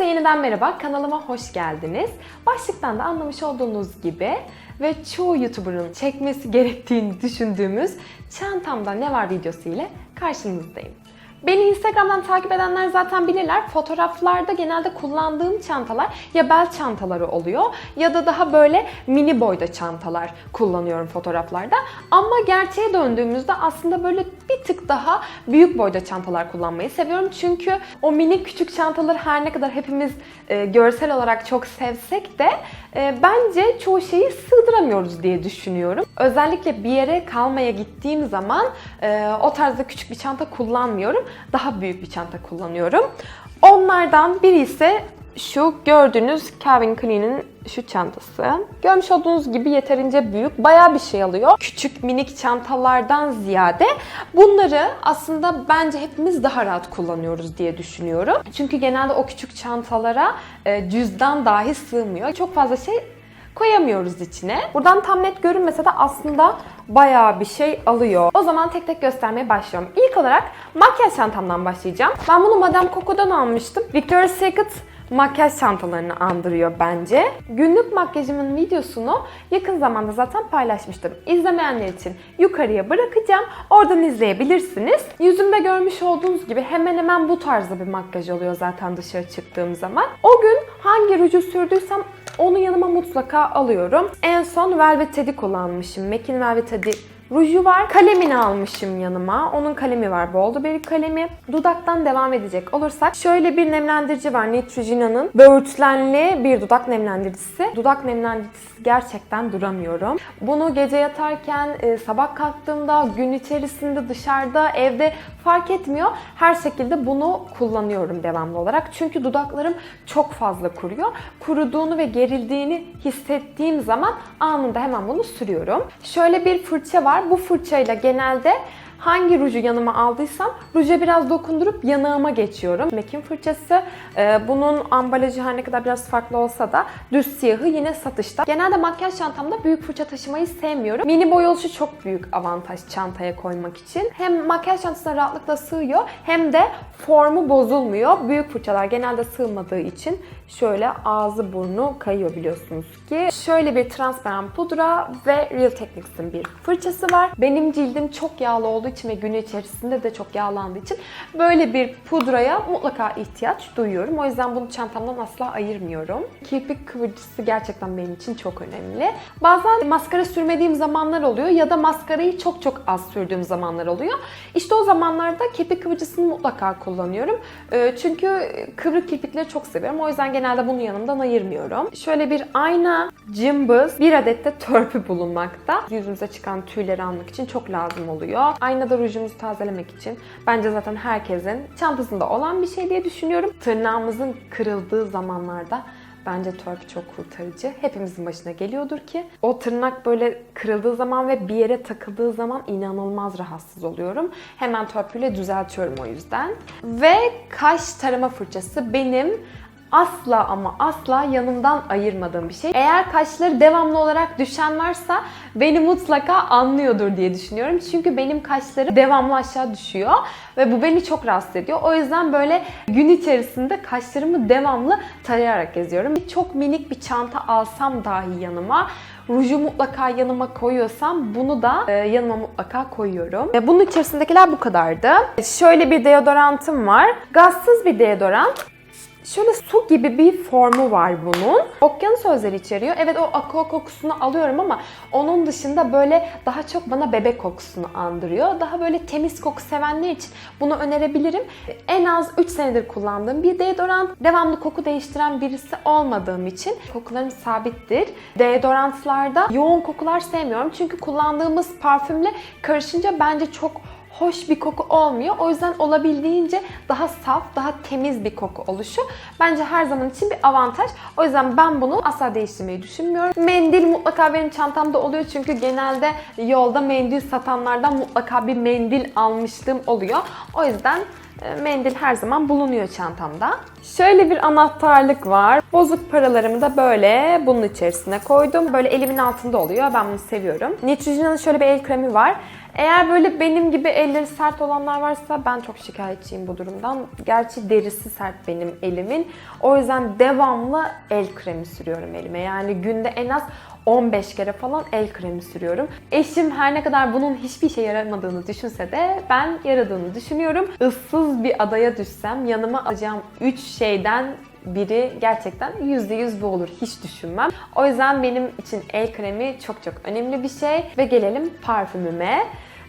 Herkese yeniden merhaba, kanalıma hoş geldiniz. Başlıktan da anlamış olduğunuz gibi ve çoğu YouTuber'ın çekmesi gerektiğini düşündüğümüz Çantamda Ne Var videosu ile karşınızdayım. Beni Instagram'dan takip edenler zaten bilirler. Fotoğraflarda genelde kullandığım çantalar ya bel çantaları oluyor ya da daha böyle mini boyda çantalar kullanıyorum fotoğraflarda. Ama gerçeğe döndüğümüzde aslında böyle bir tık daha büyük boyda çantalar kullanmayı seviyorum. Çünkü o mini küçük çantaları her ne kadar hepimiz e, görsel olarak çok sevsek de e, bence çoğu şeyi sığdıramıyoruz diye düşünüyorum. Özellikle bir yere kalmaya gittiğim zaman e, o tarzda küçük bir çanta kullanmıyorum. Daha büyük bir çanta kullanıyorum. Onlardan biri ise şu gördüğünüz Calvin Klein'in şu çantası. Görmüş olduğunuz gibi yeterince büyük, bayağı bir şey alıyor. Küçük minik çantalardan ziyade bunları aslında bence hepimiz daha rahat kullanıyoruz diye düşünüyorum. Çünkü genelde o küçük çantalara e, cüzdan dahi sığmıyor. Çok fazla şey koyamıyoruz içine. Buradan tam net görünmese de aslında bayağı bir şey alıyor. O zaman tek tek göstermeye başlıyorum. İlk olarak makyaj çantamdan başlayacağım. Ben bunu Madame Coco'dan almıştım. Victoria's Secret makyaj çantalarını andırıyor bence. Günlük makyajımın videosunu yakın zamanda zaten paylaşmıştım. İzlemeyenler için yukarıya bırakacağım. Oradan izleyebilirsiniz. Yüzümde görmüş olduğunuz gibi hemen hemen bu tarzda bir makyaj oluyor zaten dışarı çıktığım zaman. O gün hangi ruju sürdüysem onu yanıma mutlaka alıyorum. En son Velvet Teddy kullanmışım. MAC'in Velvet Teddy ruju var. Kalemini almışım yanıma. Onun kalemi var. Bolderberry kalemi. Dudaktan devam edecek olursak şöyle bir nemlendirici var. Neutrogena'nın böğürtlenli bir dudak nemlendiricisi. Dudak nemlendiricisi gerçekten duramıyorum. Bunu gece yatarken, e, sabah kalktığımda, gün içerisinde, dışarıda, evde fark etmiyor. Her şekilde bunu kullanıyorum devamlı olarak. Çünkü dudaklarım çok fazla kuruyor. Kuruduğunu ve gerildiğini hissettiğim zaman anında hemen bunu sürüyorum. Şöyle bir fırça var. Bu fırçayla genelde hangi ruju yanıma aldıysam ruja biraz dokundurup yanağıma geçiyorum. MAC'in fırçası. Ee, bunun ambalajı her ne kadar biraz farklı olsa da düz siyahı yine satışta. Genelde makyaj çantamda büyük fırça taşımayı sevmiyorum. Mini boy oluşu çok büyük avantaj çantaya koymak için. Hem makyaj çantasına rahatlıkla sığıyor hem de formu bozulmuyor. Büyük fırçalar genelde sığmadığı için şöyle ağzı burnu kayıyor biliyorsunuz ki. Şöyle bir transparan pudra ve Real Techniques'in bir fırçası var. Benim cildim çok yağlı olduğu için ve gün içerisinde de çok yağlandığı için böyle bir pudraya mutlaka ihtiyaç duyuyorum. O yüzden bunu çantamdan asla ayırmıyorum. Kirpik kıvırcısı gerçekten benim için çok önemli. Bazen maskara sürmediğim zamanlar oluyor ya da maskarayı çok çok az sürdüğüm zamanlar oluyor. İşte o zamanlarda kirpik kıvırcısını mutlaka kullanıyorum. Ee, Çünkü kıvrık kirpikleri çok seviyorum. O yüzden genelde bunu yanımdan ayırmıyorum. Şöyle bir ayna, cımbız, bir adet de törpü bulunmakta. Yüzümüze çıkan tüyleri almak için çok lazım oluyor. Aynada rujumuzu tazelemek için bence zaten herkesin çantasında olan bir şey diye düşünüyorum. Tırnağımızın kırıldığı zamanlarda Bence törpü çok kurtarıcı. Hepimizin başına geliyordur ki. O tırnak böyle kırıldığı zaman ve bir yere takıldığı zaman inanılmaz rahatsız oluyorum. Hemen törpüyle düzeltiyorum o yüzden. Ve kaş tarama fırçası benim asla ama asla yanımdan ayırmadığım bir şey. Eğer kaşları devamlı olarak düşen varsa beni mutlaka anlıyordur diye düşünüyorum. Çünkü benim kaşlarım devamlı aşağı düşüyor ve bu beni çok rahatsız ediyor. O yüzden böyle gün içerisinde kaşlarımı devamlı tarayarak geziyorum. Çok minik bir çanta alsam dahi yanıma ruju mutlaka yanıma koyuyorsam bunu da e, yanıma mutlaka koyuyorum. E, bunun içerisindekiler bu kadardı. Şöyle bir deodorantım var. Gazsız bir deodorant. Şöyle su gibi bir formu var bunun. Okyanus özleri içeriyor. Evet o aqua kokusunu alıyorum ama onun dışında böyle daha çok bana bebek kokusunu andırıyor. Daha böyle temiz koku sevenler için bunu önerebilirim. En az 3 senedir kullandığım bir deodorant. Devamlı koku değiştiren birisi olmadığım için kokularım sabittir. Deodorantlarda yoğun kokular sevmiyorum. Çünkü kullandığımız parfümle karışınca bence çok hoş bir koku olmuyor. O yüzden olabildiğince daha saf, daha temiz bir koku oluşu bence her zaman için bir avantaj. O yüzden ben bunu asla değiştirmeyi düşünmüyorum. Mendil mutlaka benim çantamda oluyor çünkü genelde yolda mendil satanlardan mutlaka bir mendil almışlığım oluyor. O yüzden mendil her zaman bulunuyor çantamda. Şöyle bir anahtarlık var. Bozuk paralarımı da böyle bunun içerisine koydum. Böyle elimin altında oluyor. Ben bunu seviyorum. Neutrogena'nın şöyle bir el kremi var. Eğer böyle benim gibi elleri sert olanlar varsa ben çok şikayetçiyim bu durumdan. Gerçi derisi sert benim elimin. O yüzden devamlı el kremi sürüyorum elime. Yani günde en az 15 kere falan el kremi sürüyorum. Eşim her ne kadar bunun hiçbir işe yaramadığını düşünse de ben yaradığını düşünüyorum. Issız bir adaya düşsem yanıma alacağım 3 şeyden biri gerçekten %100 bu olur. Hiç düşünmem. O yüzden benim için el kremi çok çok önemli bir şey. Ve gelelim parfümüme.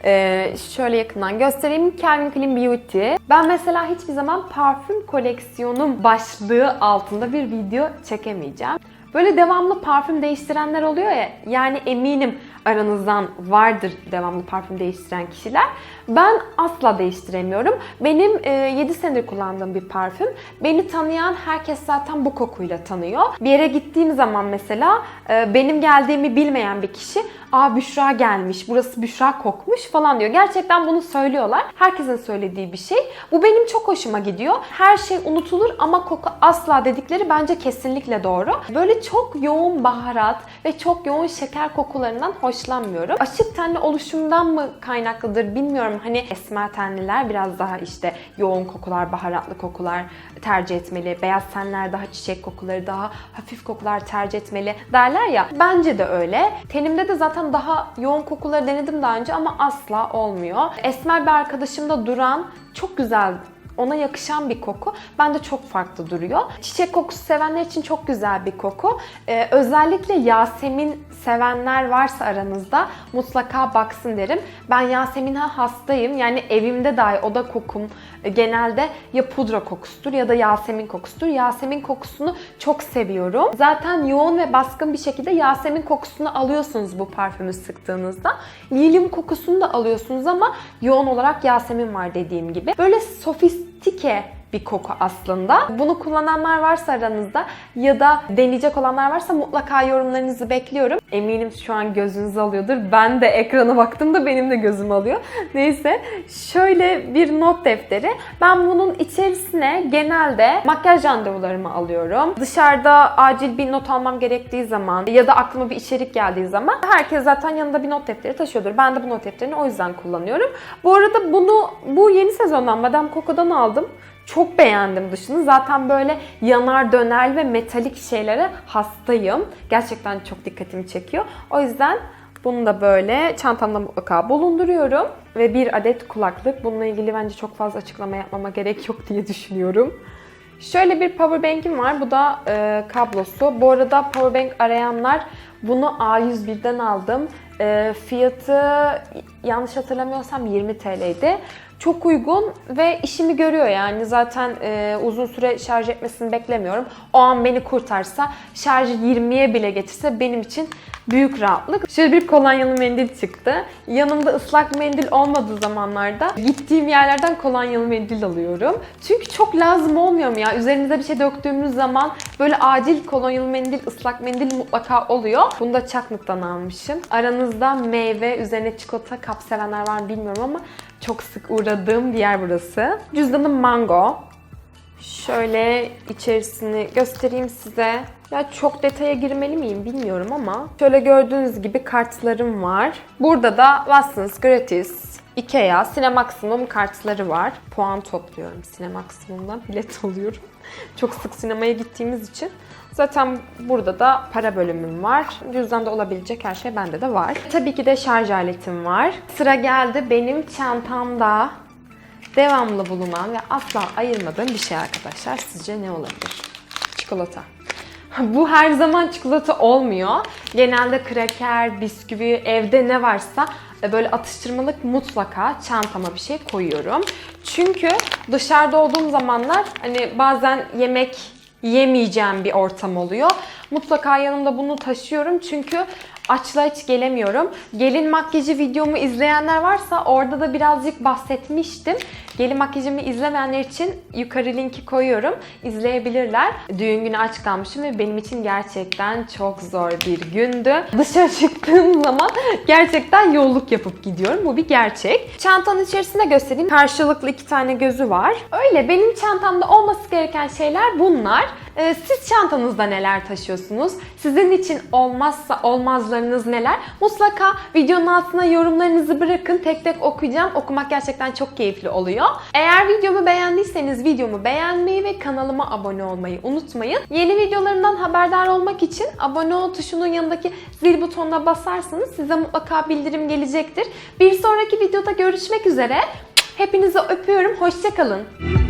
Ee, şöyle yakından göstereyim. Calvin Klein Beauty. Ben mesela hiçbir zaman parfüm koleksiyonum başlığı altında bir video çekemeyeceğim. Böyle devamlı parfüm değiştirenler oluyor ya. Yani eminim aranızdan vardır devamlı parfüm değiştiren kişiler. Ben asla değiştiremiyorum. Benim e, 7 senedir kullandığım bir parfüm. Beni tanıyan herkes zaten bu kokuyla tanıyor. Bir yere gittiğim zaman mesela e, benim geldiğimi bilmeyen bir kişi Aa Büşra gelmiş, burası Büşra kokmuş falan diyor. Gerçekten bunu söylüyorlar. Herkesin söylediği bir şey. Bu benim çok hoşuma gidiyor. Her şey unutulur ama koku asla dedikleri bence kesinlikle doğru. Böyle çok yoğun baharat ve çok yoğun şeker kokularından hoşlanmıyorum. Açık tenli oluşumdan mı kaynaklıdır bilmiyorum. Hani esmer tenliler biraz daha işte yoğun kokular, baharatlı kokular tercih etmeli. Beyaz tenler daha çiçek kokuları, daha hafif kokular tercih etmeli derler ya. Bence de öyle. Tenimde de zaten daha yoğun kokuları denedim daha önce ama asla olmuyor. Esmer bir arkadaşımda duran çok güzel ona yakışan bir koku. Bende çok farklı duruyor. Çiçek kokusu sevenler için çok güzel bir koku. Ee, özellikle Yasemin sevenler varsa aranızda mutlaka baksın derim. Ben Yasemin'e hastayım. Yani evimde dahi oda kokum e, genelde ya pudra kokusudur ya da Yasemin kokusudur. Yasemin kokusunu çok seviyorum. Zaten yoğun ve baskın bir şekilde Yasemin kokusunu alıyorsunuz bu parfümü sıktığınızda. Lilyum kokusunu da alıyorsunuz ama yoğun olarak Yasemin var dediğim gibi. Böyle bitti ki bir koku aslında. Bunu kullananlar varsa aranızda ya da deneyecek olanlar varsa mutlaka yorumlarınızı bekliyorum. Eminim şu an gözünüz alıyordur. Ben de ekrana baktığımda benim de gözüm alıyor. Neyse şöyle bir not defteri. Ben bunun içerisine genelde makyaj randevularımı alıyorum. Dışarıda acil bir not almam gerektiği zaman ya da aklıma bir içerik geldiği zaman herkes zaten yanında bir not defteri taşıyordur. Ben de bu not defterini o yüzden kullanıyorum. Bu arada bunu bu yeni sezondan Madame Coco'dan aldım. Çok beğendim dışını. Zaten böyle yanar döner ve metalik şeylere hastayım. Gerçekten çok dikkatimi çekiyor. O yüzden bunu da böyle çantamda mutlaka bulunduruyorum. Ve bir adet kulaklık. Bununla ilgili bence çok fazla açıklama yapmama gerek yok diye düşünüyorum. Şöyle bir powerbank'im var. Bu da e, kablosu. Bu arada powerbank arayanlar bunu A101'den aldım. E, fiyatı yanlış hatırlamıyorsam 20 TL'ydi. Çok uygun ve işimi görüyor yani zaten e, uzun süre şarj etmesini beklemiyorum. O an beni kurtarsa şarjı 20'ye bile getirse benim için büyük rahatlık. Şöyle bir kolonyalı mendil çıktı. Yanımda ıslak mendil olmadığı zamanlarda gittiğim yerlerden kolonyalı mendil alıyorum. Çünkü çok lazım olmuyor mu ya? Üzerimize bir şey döktüğümüz zaman böyle acil kolonyalı mendil, ıslak mendil mutlaka oluyor. Bunu da Çaklık'tan almışım. Aranızda meyve, üzerine çikolata kap sevenler var mı bilmiyorum ama çok sık uğradığım bir yer burası. Cüzdanım mango. Şöyle içerisini göstereyim size. Ya çok detaya girmeli miyim bilmiyorum ama şöyle gördüğünüz gibi kartlarım var. Burada da Watsons Gratis, Ikea, Cinemaximum kartları var. Puan topluyorum Cinemaximum'dan. Bilet alıyorum. çok sık sinemaya gittiğimiz için. Zaten burada da para bölümüm var. Cüzdanda olabilecek her şey bende de var. Tabii ki de şarj aletim var. Sıra geldi benim çantamda devamlı bulunan ve asla ayırmadığım bir şey arkadaşlar. Sizce ne olabilir? Çikolata. Bu her zaman çikolata olmuyor. Genelde kraker, bisküvi, evde ne varsa e, böyle atıştırmalık mutlaka çantama bir şey koyuyorum. Çünkü dışarıda olduğum zamanlar hani bazen yemek yemeyeceğim bir ortam oluyor. Mutlaka yanımda bunu taşıyorum çünkü açlığa hiç gelemiyorum. Gelin makyajı videomu izleyenler varsa orada da birazcık bahsetmiştim. Gelin makyajımı izlemeyenler için yukarı linki koyuyorum. İzleyebilirler. Düğün günü aç kalmışım ve benim için gerçekten çok zor bir gündü. Dışarı çıktığım zaman gerçekten yolluk yapıp gidiyorum. Bu bir gerçek. Çantanın içerisinde göstereyim. Karşılıklı iki tane gözü var. Öyle benim çantamda olması gereken şeyler bunlar. Ee, siz çantanızda neler taşıyorsunuz? Sizin için olmazsa olmazlarınız neler? Mutlaka videonun altına yorumlarınızı bırakın. Tek tek okuyacağım. Okumak gerçekten çok keyifli oluyor. Eğer videomu beğendiyseniz videomu beğenmeyi ve kanalıma abone olmayı unutmayın. Yeni videolarımdan haberdar olmak için abone ol tuşunun yanındaki zil butonuna basarsanız size mutlaka bildirim gelecektir. Bir sonraki videoda görüşmek üzere. Hepinizi öpüyorum. Hoşçakalın.